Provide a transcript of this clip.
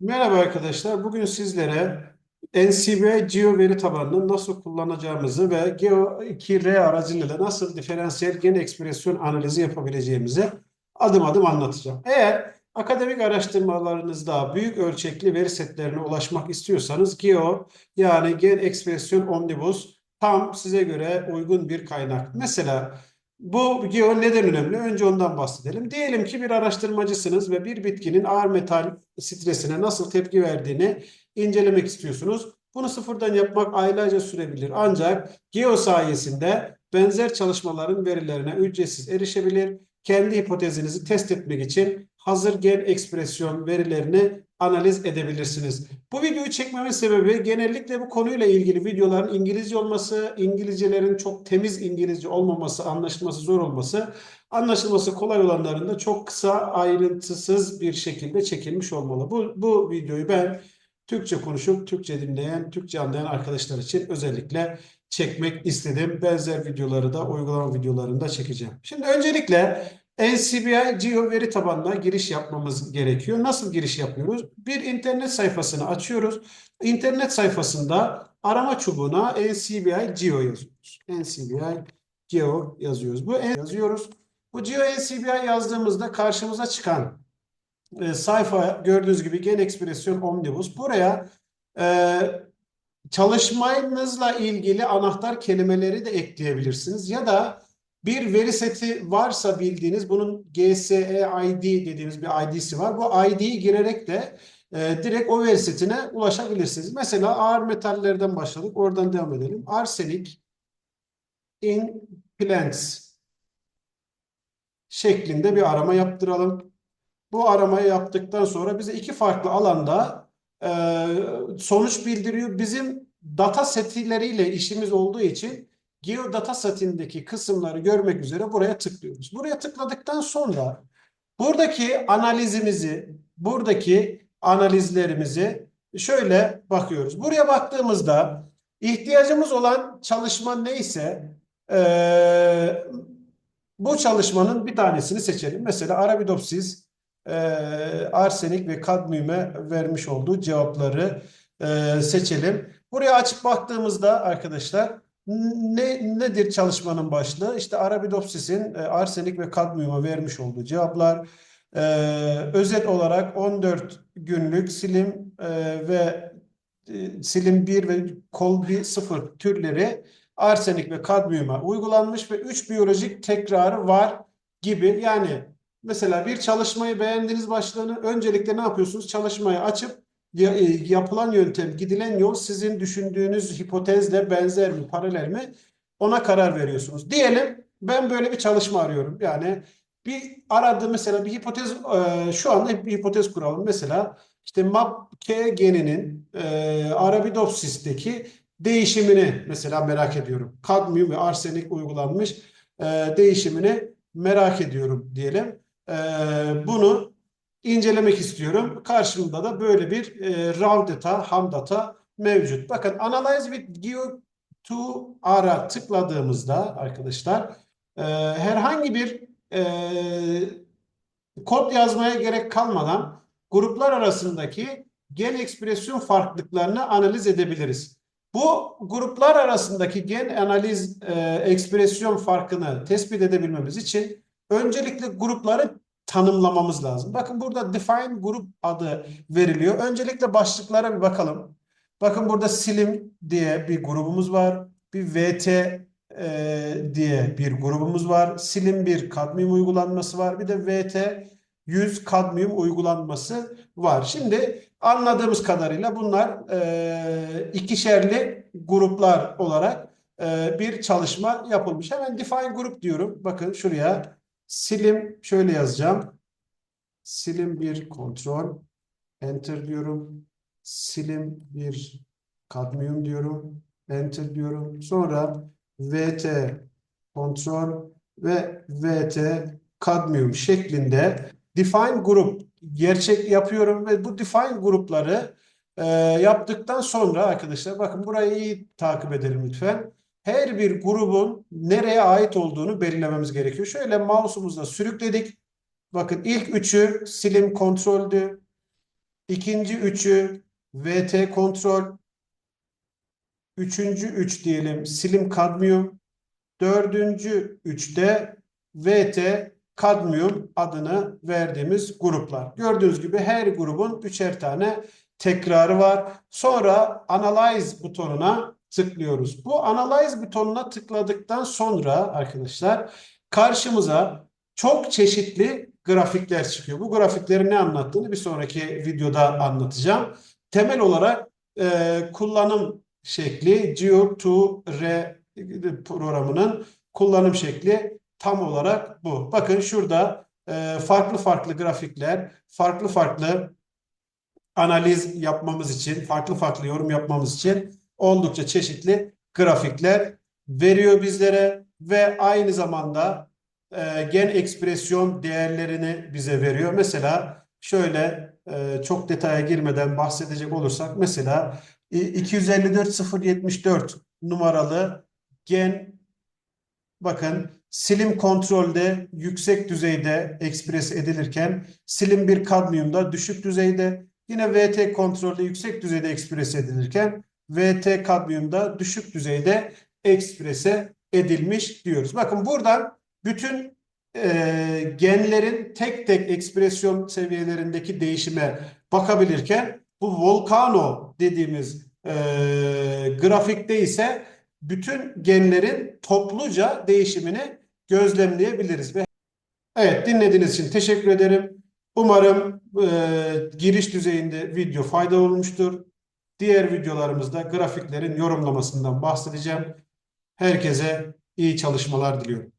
Merhaba arkadaşlar. Bugün sizlere NCBI Geo veri tabanını nasıl kullanacağımızı ve Geo 2R aracılığıyla nasıl diferansiyel gen ekspresyon analizi yapabileceğimizi adım adım anlatacağım. Eğer akademik araştırmalarınızda büyük ölçekli veri setlerine ulaşmak istiyorsanız Geo yani Gen Ekspresyon Omnibus tam size göre uygun bir kaynak. Mesela bu Geo neden önemli? Önce ondan bahsedelim. Diyelim ki bir araştırmacısınız ve bir bitkinin ağır metal stresine nasıl tepki verdiğini incelemek istiyorsunuz. Bunu sıfırdan yapmak aylarca sürebilir. Ancak Geo sayesinde benzer çalışmaların verilerine ücretsiz erişebilir. Kendi hipotezinizi test etmek için hazır gen ekspresyon verilerini analiz edebilirsiniz. Bu videoyu çekmemin sebebi genellikle bu konuyla ilgili videoların İngilizce olması, İngilizcelerin çok temiz İngilizce olmaması, anlaşılması zor olması, anlaşılması kolay olanların da çok kısa, ayrıntısız bir şekilde çekilmiş olmalı. Bu, bu videoyu ben Türkçe konuşup Türkçe dinleyen, Türkçe anlayan arkadaşlar için özellikle çekmek istedim. Benzer videoları da uygulama videolarında çekeceğim. Şimdi öncelikle NCBI Geo veri tabanına giriş yapmamız gerekiyor. Nasıl giriş yapıyoruz? Bir internet sayfasını açıyoruz. İnternet sayfasında arama çubuğuna NCBI Geo yazıyoruz. NCBI Geo yazıyoruz. Bu yazıyoruz. Bu Geo NCBI yazdığımızda karşımıza çıkan e, sayfa gördüğünüz gibi Gen Ekspresyon Omnibus. Buraya e, çalışmanızla ilgili anahtar kelimeleri de ekleyebilirsiniz. Ya da bir veri seti varsa bildiğiniz bunun GSE ID dediğimiz bir ID'si var. Bu ID'yi girerek de e, direkt o veri setine ulaşabilirsiniz. Mesela ağır metallerden başladık. Oradan devam edelim. Arsenik in plants şeklinde bir arama yaptıralım. Bu aramayı yaptıktan sonra bize iki farklı alanda e, sonuç bildiriyor. Bizim data setleriyle işimiz olduğu için geodata setindeki kısımları görmek üzere buraya tıklıyoruz. Buraya tıkladıktan sonra buradaki analizimizi, buradaki analizlerimizi şöyle bakıyoruz. Buraya baktığımızda ihtiyacımız olan çalışma neyse e, bu çalışmanın bir tanesini seçelim. Mesela Arabidopsis e, arsenik ve kadmiyume vermiş olduğu cevapları e, seçelim. Buraya açıp baktığımızda arkadaşlar ne nedir çalışmanın başlığı? İşte Arabidopsis'in e, arsenik ve kadmiyuma vermiş olduğu cevaplar. E, özet olarak 14 günlük silim e, ve e, silim 1 ve kol 1 0 türleri arsenik ve kadmiyuma uygulanmış ve 3 biyolojik tekrarı var gibi. Yani mesela bir çalışmayı beğendiğiniz başlığını öncelikle ne yapıyorsunuz? Çalışmayı açıp e, yapılan yöntem, gidilen yol sizin düşündüğünüz hipotezle benzer mi, paralel mi? Ona karar veriyorsunuz. Diyelim ben böyle bir çalışma arıyorum. Yani bir aradı mesela bir hipotez e, şu anda bir hipotez kuralım. Mesela işte MAPK geninin e, Arabidopsis'teki değişimini mesela merak ediyorum. Kadmiyum ve arsenik uygulanmış değişimini merak ediyorum diyelim. E, bunu incelemek istiyorum. Karşımda da böyle bir e, raw data, ham data mevcut. Bakın Analyze with Geo to ara tıkladığımızda arkadaşlar e, herhangi bir e, kod yazmaya gerek kalmadan gruplar arasındaki gen ekspresyon farklılıklarını analiz edebiliriz. Bu gruplar arasındaki gen analiz e, ekspresyon farkını tespit edebilmemiz için öncelikle grupları tanımlamamız lazım. Bakın burada define grup adı veriliyor. Öncelikle başlıklara bir bakalım. Bakın burada silim diye bir grubumuz var. Bir VT e, diye bir grubumuz var. Silim bir kadmiyum uygulanması var. Bir de VT 100 kadmiyum uygulanması var. Şimdi anladığımız kadarıyla bunlar e, ikişerli gruplar olarak e, bir çalışma yapılmış. Hemen define grup diyorum. Bakın şuraya Silim şöyle yazacağım. Silim bir kontrol. Enter diyorum. Silim bir kadmiyum diyorum. Enter diyorum. Sonra VT kontrol ve VT kadmiyum şeklinde define grup gerçek yapıyorum ve bu define grupları e, yaptıktan sonra arkadaşlar bakın burayı iyi takip edelim lütfen her bir grubun nereye ait olduğunu belirlememiz gerekiyor. Şöyle mouse'umuzla sürükledik. Bakın ilk üçü silim kontroldü. ikinci üçü VT kontrol, üçüncü üç diyelim silim kadmiyum, dördüncü üçte VT kadmiyum adını verdiğimiz gruplar. Gördüğünüz gibi her grubun üçer tane tekrarı var. Sonra Analyze butonuna tıklıyoruz. Bu Analyze butonuna tıkladıktan sonra arkadaşlar karşımıza çok çeşitli grafikler çıkıyor. Bu grafiklerin ne anlattığını bir sonraki videoda anlatacağım. Temel olarak e, kullanım şekli Geo2R programının kullanım şekli tam olarak bu. Bakın şurada e, farklı farklı grafikler, farklı farklı analiz yapmamız için, farklı farklı yorum yapmamız için oldukça çeşitli grafikler veriyor bizlere ve aynı zamanda e, gen ekspresyon değerlerini bize veriyor. Mesela şöyle e, çok detaya girmeden bahsedecek olursak mesela e, 254074 numaralı gen bakın silim kontrolde yüksek düzeyde ekspres edilirken silim bir kadmiyumda düşük düzeyde yine VT kontrolde yüksek düzeyde ekspres edilirken VT kadmiyumda düşük düzeyde eksprese edilmiş diyoruz. Bakın buradan bütün e, genlerin tek tek ekspresyon seviyelerindeki değişime bakabilirken bu Volcano dediğimiz e, grafikte ise bütün genlerin topluca değişimini gözlemleyebiliriz. Ve evet dinlediğiniz için teşekkür ederim. Umarım e, giriş düzeyinde video faydalı olmuştur. Diğer videolarımızda grafiklerin yorumlamasından bahsedeceğim. Herkese iyi çalışmalar diliyorum.